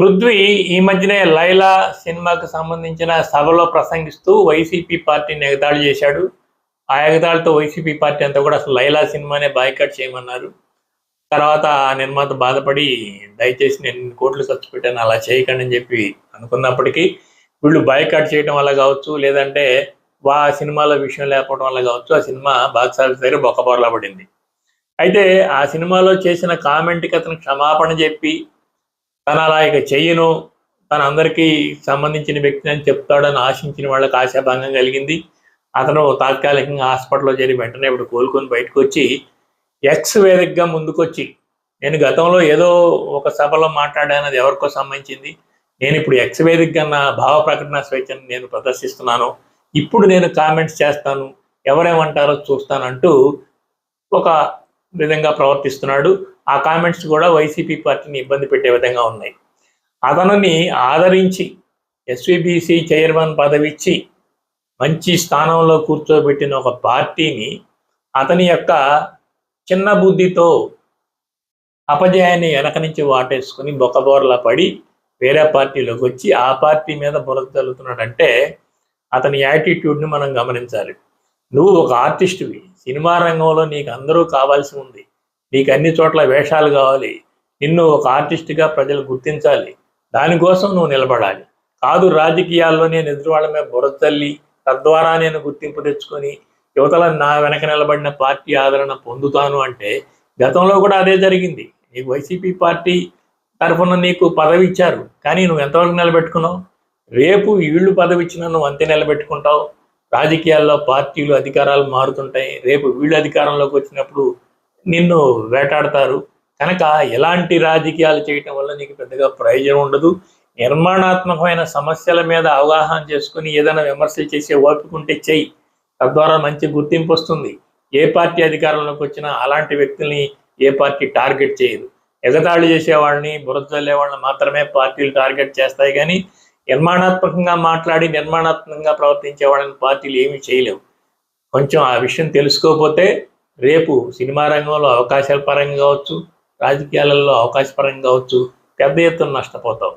పృథ్వీ ఈ మధ్యనే లైలా సినిమాకు సంబంధించిన సభలో ప్రసంగిస్తూ వైసీపీ పార్టీని ఎగతాళి చేశాడు. ఆ ఎగతాళితో వైసీపీ పార్టీ అంతా కూడా అసలు లైలా సినిమానే బాయ్కట్ చేయమన్నారు. తర్వాత ఆ నిర్మాత బాధపడి దయచేసి నేను ఇన్ని కోట్లు ఖర్చు పెట్టాను అలా చేయకండి అని చెప్పి అనుకున్నప్పటికీ వీళ్ళు బాయ్కట్ చేయడం వల్ల కావచ్చు లేదంటే వా సినిమాల విషయం లేకపోవడం వల్ల కావచ్చు ఆ సినిమా బాక్స్ ఆఫీస్ దగ్గర బొక్కబోర్లా పడింది అయితే ఆ సినిమాలో చేసిన కామెంట్కి అతను క్షమాపణ చెప్పి తను అలా ఇక చెయ్యను తన అందరికీ సంబంధించిన వ్యక్తి అని చెప్తాడని ఆశించిన వాళ్ళకి ఆశాభంగం కలిగింది. అతను తాత్కాలికంగా హాస్పిటల్లో చేరి వెంటనే ఇప్పుడు కోలుకొని బయటకు వచ్చి ఎక్స్ వేదికగా ముందుకొచ్చి నేను గతంలో ఏదో ఒక సభలో మాట్లాడాను అది ఎవరికో సంబంధించింది. నేను ఇప్పుడు ఎక్స్ వేదికగా నా భావ ప్రకటన స్వేచ్ఛను నేను ప్రదర్శిస్తున్నాను. ఇప్పుడు నేను కామెంట్స్ చేస్తాను ఎవరేమంటారో చూస్తానంటూ ఒక విధంగా ప్రవర్తిస్తున్నాడు. ఆ కామెంట్స్ కూడా వైసీపీ పార్టీని ఇబ్బంది పెట్టే విధంగా ఉన్నాయి. అతనిని ఆదరించి ఎస్విబిసి చైర్మన్ పదవి ఇచ్చి మంచి స్థానంలో కూర్చోబెట్టిన ఒక పార్టీని అతని యొక్క చిన్న బుద్ధితో అపజయాన్ని వెనక నుంచి వాటేసుకుని బొక్కబోర్లా పడి వేరే పార్టీలోకి వచ్చి ఆ పార్టీ మీద బురద తల్లుతున్నాడంటే అతని యాటిట్యూడ్ని మనం గమనించాలి. నువ్వు ఒక ఆర్టిస్ట్వి. సినిమా రంగంలో నీకు అందరూ కావాల్సి ఉంది. నీకు అన్ని చోట్ల వేషాలు కావాలి. నిన్ను ఒక ఆర్టిస్ట్గా ప్రజలు గుర్తించాలి. దానికోసం నువ్వు నిలబడాలి. కాదు రాజకీయాల్లో నేను ఎదురు వాళ్ళ మీద తల్లి. తద్వారా నేను గుర్తింపు తెచ్చుకొని యువతల నా వెనక నిలబడిన పార్టీ ఆదరణ పొందుతాను అంటే గతంలో కూడా అదే జరిగింది. నీకు వైసీపీ పార్టీ తరఫున నీకు పదవి ఇచ్చారు. కానీ నువ్వు ఎంతవరకు నిలబెట్టుకున్నావు? రేపు వీళ్ళు పదవి ఇచ్చినా నువ్వు అంతే నిలబెట్టుకుంటావు. రాజకీయాల్లో పార్టీలు అధికారాలు మారుతుంటాయి. రేపు వీళ్ళు అధికారంలోకి వచ్చినప్పుడు నిన్ను వేటాడతారు. కనుక ఎలాంటి రాజకీయాలు చేయటం వల్ల నీకు పెద్దగా ప్రయోజనం ఉండదు. నిర్మాణాత్మకమైన సమస్యల మీద అవగాహన చేసుకుని ఏదైనా విమర్శలు చేసే ఓపుకుంటే చెయ్యి. తద్వారా మంచి గుర్తింపు వస్తుంది. ఏ పార్టీ అధికారంలోకి వచ్చినా అలాంటి వ్యక్తుల్ని ఏ పార్టీ టార్గెట్ చేయదు. ఎగతాళి చేసేవాళ్ళని బురద వాళ్ళని మాత్రమే పార్టీలు టార్గెట్ చేస్తాయి కానీ నిర్మాణాత్మకంగా మాట్లాడి నిర్మాణాత్మకంగా ప్రవర్తించే వాళ్ళని పార్టీలు ఏమీ చేయలేవు. కొంచెం ఆ విషయం తెలుసుకోకపోతే రేపు సినిమా రంగంలో అవకాశాల పరంగా కావచ్చు రాజకీయాలలో అవకాశ పరంగా కావచ్చు పెద్ద ఎత్తున నష్టపోతావు.